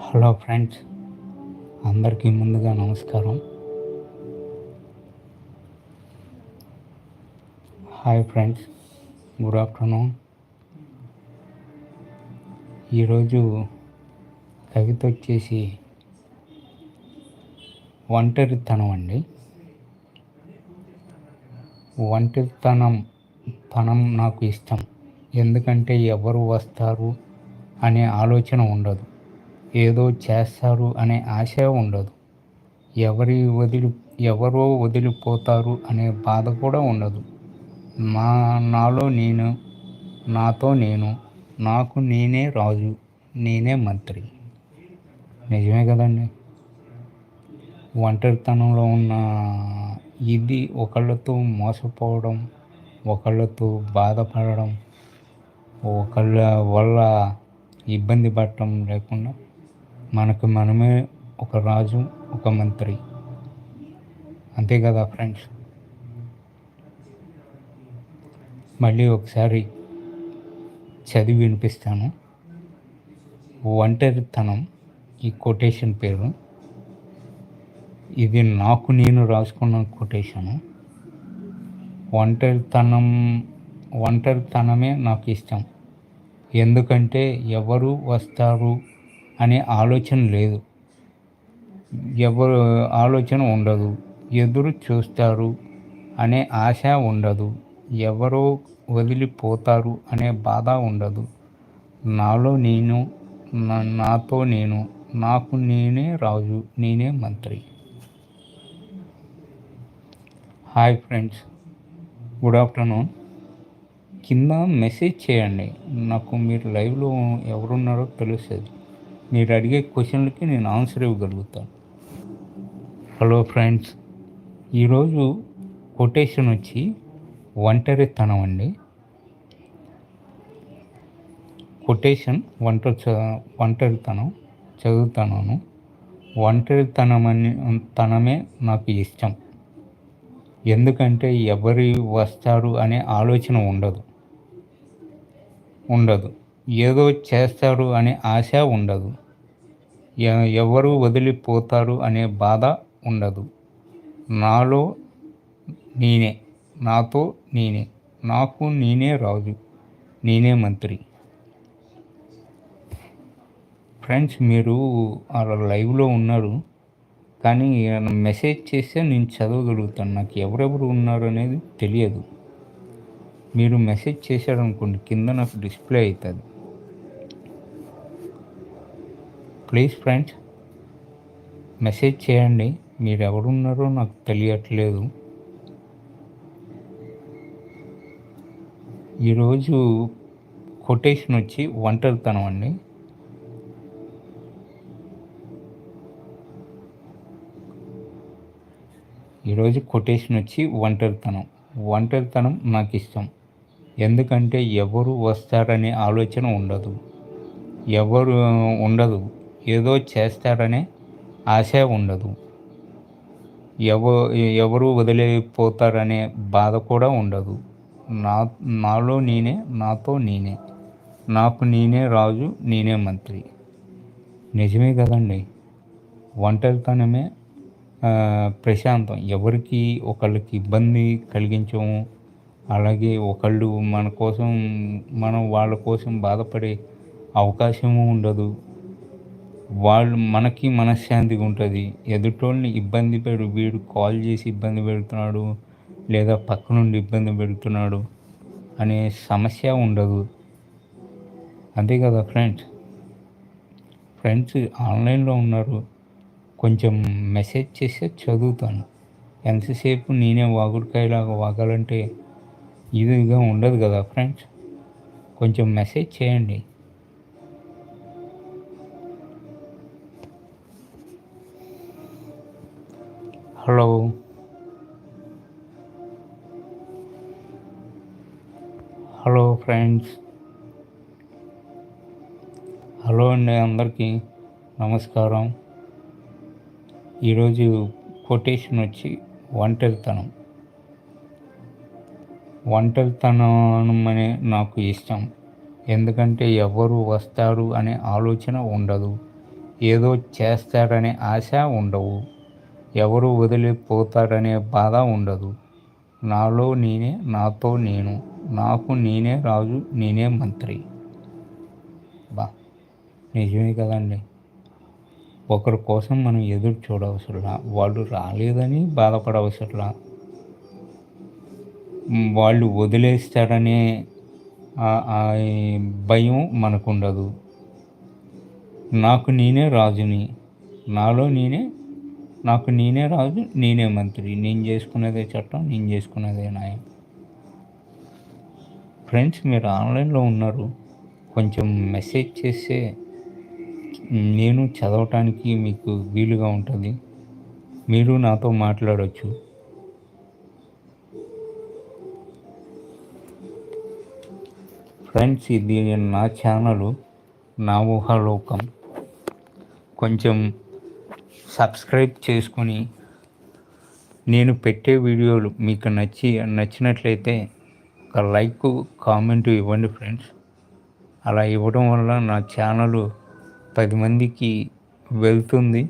Hello friends అందరికీ ముందుగా నమస్కారం. హాయ్ ఫ్రెండ్స్ గుడ్ ఆఫ్టర్నూన్ ఈరోజు కవిత వచ్చేసి ఒంటరితనం అండి. ఒంటరితనం తనం నాకు ఇష్టం. ఎందుకంటే ఎవరు వస్తారు అనే ఆలోచన ఉండదు. ఏదో చేస్తారు అనే ఆశ ఉండదు. ఎవరి వదిలి ఎవరో వదిలిపోతారు అనే బాధ కూడా ఉండదు. నా నాలో నేను నాతో నేను నాకు నేనే రాజు నేనే మంత్రి. నిజమే కదండి. ఒంటరితనంలో ఉన్న ఇది ఒకళ్ళతో మోసపోవడం ఒకళ్ళతో బాధపడడం ఒకళ్ళ వల్ల ఇబ్బంది పడటం లేకుండా మనకు మనమే ఒక రాజు ఒక మంత్రి. అంతే కదా ఫ్రెండ్స్? మళ్ళీ ఒకసారి చదివి వినిపిస్తాను. ఒంటరితనం ఈ కొటేషన్ పేరు. ఇది నాకు నేను రాసుకున్న కొటేషను. ఒంటరితనం ఒంటరితనమే నాకు ఇష్టం. ఎందుకంటే ఎవరు వస్తారు అనే ఆలోచన లేదు. ఎవరు ఆలోచన ఉండదు. ఎదురు చూస్తారు అనే ఆశ ఉండదు. ఎవరో వదిలిపోతారు అనే బాధ ఉండదు. నాలో నేను నాతో నేను నాకు Nene Raju Nene Mantri. Hi friends good afternoon కింద మెసేజ్ చేయండి. నాకు మీరు లైవ్లో ఎవరున్నారో తెలుస్తుంది. మీరు అడిగే క్వశ్చన్లకి నేను ఆన్సర్ ఇవ్వగలుగుతాను హలో ఫ్రెండ్స్ ఈరోజు కొటేషన్ వచ్చి ఒంటరితనం అండి. కొటేషన్ ఒంటరి ఒంటరితనం చదువుతాను ఒంటరితనం అని తనమే నాకు ఇష్టం. ఎందుకంటే ఎవరు వస్తారు అనే ఆలోచన ఉండదు. ఉండదు. ఏదో చేస్తారు అనే ఆశ ఉండదు. ఎవరు వదిలిపోతారు అనే బాధ ఉండదు. నాలో నేనే నాతో నేనే నాకు నేనే రాజు నేనే మంత్రి. ఫ్రెండ్స్ మీరు అలా లైవ్లో ఉన్నారు. కానీ మెసేజ్ చేస్తే నేను చదవగలుగుతాను. నాకు ఎవరెవరు ఉన్నారు అనేది తెలియదు. మీరు మెసేజ్ చేశారనుకోండి కింద నాకు డిస్ప్లే అవుతుంది ప్లీజ్ ఫ్రెండ్స్ మెసేజ్ చేయండి. మీరు ఎవరున్నారో నాకు తెలియట్లేదు. ఈరోజు కొటేషన్ వచ్చి ఒంటరితనం అండి. ఈరోజు కొటేషన్ వచ్చి ఒంటరితనం. ఒంటరితనం నాకు ఇష్టం. ఎందుకంటే ఎవరు వస్తారనే ఆలోచన ఉండదు. ఎవరు ఉండదు ఏదో చేస్తారనే ఆశ ఉండదు. ఎవ ఎవరు వదిలిపోతారనే బాధ కూడా ఉండదు. నా నాలో నేనే నాతో నేనే. నాకు నేనే రాజు నేనే మంత్రి. నిజమే కదండి. ఒంటరితనమే ప్రశాంతం. ఎవరికి ఒకళ్ళకి ఇబ్బంది కలిగించము అలాగే ఒకళ్ళు మన కోసం మనం వాళ్ళ కోసం బాధపడే అవకాశము ఉండదు. వాళ్ళు మనకి మనశ్శాంతిగా ఉంటుంది. ఎదుటోళ్ళని ఇబ్బంది పెడు వీడు కాల్ చేసి ఇబ్బంది పెడుతున్నాడు లేదా పక్క నుండి ఇబ్బంది పెడుతున్నాడు అనే సమస్య ఉండదు. అంతే కదా ఫ్రెండ్స్? ఫ్రెండ్స్ ఆన్లైన్లో ఉన్నారు. కొంచెం మెసేజ్ చేస్తే చదువుతాను. ఎంతసేపు నేనే వాగుడికాయలాగా వాగాలంటే ఈజీగా ఉండదు కదా ఫ్రెండ్స్ కొంచెం మెసేజ్ చేయండి. హలో హలో ఫ్రెండ్స్ హలో అండి అందరికీ. నమస్కారం. ఈరోజు కొటేషన్ వచ్చి ఒంటరితనం. ఒంటరితనం అనే నాకు ఇష్టం. ఎందుకంటే ఎవరు వస్తారు అనే ఆలోచన ఉండదు. ఏదో చేస్తారనే ఆశ ఉండవు. ఎవరు వదిలిపోతారనే బాధ ఉండదు. నాలో నేనే నాతో నేను. నాకు నేనే రాజు నేనే మంత్రి. బా నిజమే కదండి. ఒకరి కోసం మనం ఎదురు చూడవసరంలా. వాళ్ళు రాలేదని బాధపడవసరంలా. వాళ్ళు వదిలేస్తారనే భయం మనకుండదు. నాకు నేనే రాజుని నాలో నేనే నాకు నేనే రాజు నేనే మంత్రి. నేను చేసుకునేదే చట్టం నేను చేసుకునేదే న్యాయం. ఫ్రెండ్స్ మీరు ఆన్లైన్లో ఉన్నారు. కొంచెం మెసేజ్ చేస్తే నేను చదవటానికి మీకు వీలుగా ఉంటుంది. మీరు నాతో మాట్లాడవచ్చు ఫ్రెండ్స్ ఇది నా ఛానల్ నా ఊహలోకం. కొంచెం సబ్స్క్రైబ్ చేసుకొని నేను పెట్టే వీడియోలు మీకు నచ్చి నచ్చినట్లయితే ఒక లైక్ కామెంట్ ఇవ్వండి ఫ్రెండ్స్ అలా ఇవ్వడం వల్ల నా ఛానల్ పది మందికి వెళ్తుంది.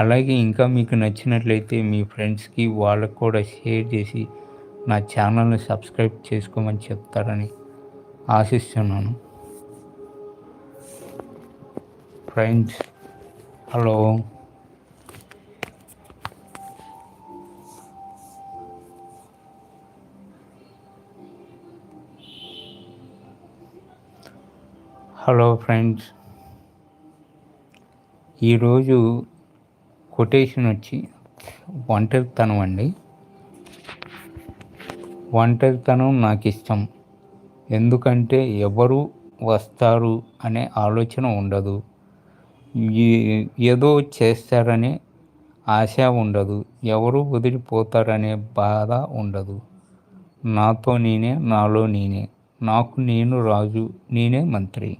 అలాగే ఇంకా మీకు నచ్చినట్లయితే మీ ఫ్రెండ్స్కి వాళ్ళకు కూడా షేర్ చేసి నా ఛానల్ని సబ్స్క్రైబ్ చేసుకోమని చెప్తారని ఆశిస్తున్నాను. Friends hello. Hello friends. ఈరోజు కొటేషన్ వచ్చి ఒంటరితనం అండి. ఒంటరితనం నాకు ఇష్టం. ఎందుకంటే ఎవరు వస్తారు అనే ఆలోచన ఉండదు. ఏదో చేస్తారనే ఆశ ఉండదు. ఎవరు వదిలిపోతారనే బాధ ఉండదు. నాతో నేనే నాలో నేనే. నాకు Nenu Raju Nene Mantri.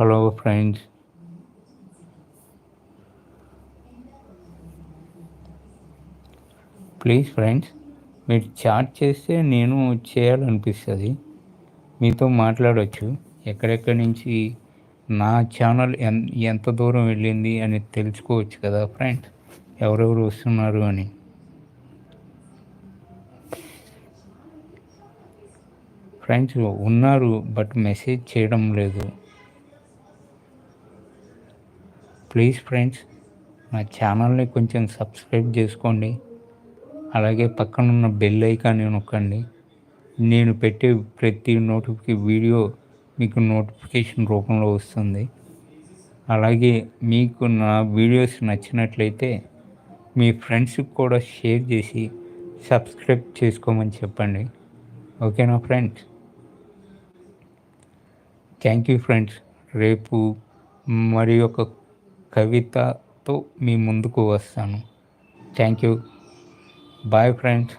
Hello friends. Please friends మీరు చాట్ చేస్తే నేను చేయాలనిపిస్తుంది. మీతో మాట్లాడవచ్చు ఎక్కడెక్కడి నుంచి నా ఛానల్ ఎంత దూరం వెళ్ళింది అని తెలుసుకోవచ్చు కదా ఫ్రెండ్స్. ఎవరెవరు వస్తున్నారు అని. ఫ్రెండ్స్ ఉన్నారు బట్ మెసేజ్ చేయడం లేదు. ప్లీజ్ ఫ్రెండ్స్ నా ఛానల్ని కొంచెం సబ్స్క్రైబ్ చేసుకోండి. అలాగే పక్కనున్న బెల్ ఐకాన్ని నొక్కండి. నేను పెట్టే ప్రతి నోటిఫికే వీడియో మీకు నోటిఫికేషన్ రూపంలో వస్తుంది. అలాగే మీకు నా వీడియోస్ నచ్చినట్లయితే మీ ఫ్రెండ్స్కి కూడా షేర్ చేసి సబ్స్క్రైబ్ చేసుకోమని చెప్పండి. ఓకేనా ఫ్రెండ్స్? Thank you friends. రేపు మరి ఒక కవితతో మీ ముందుకు వస్తాను. Thank you bye friends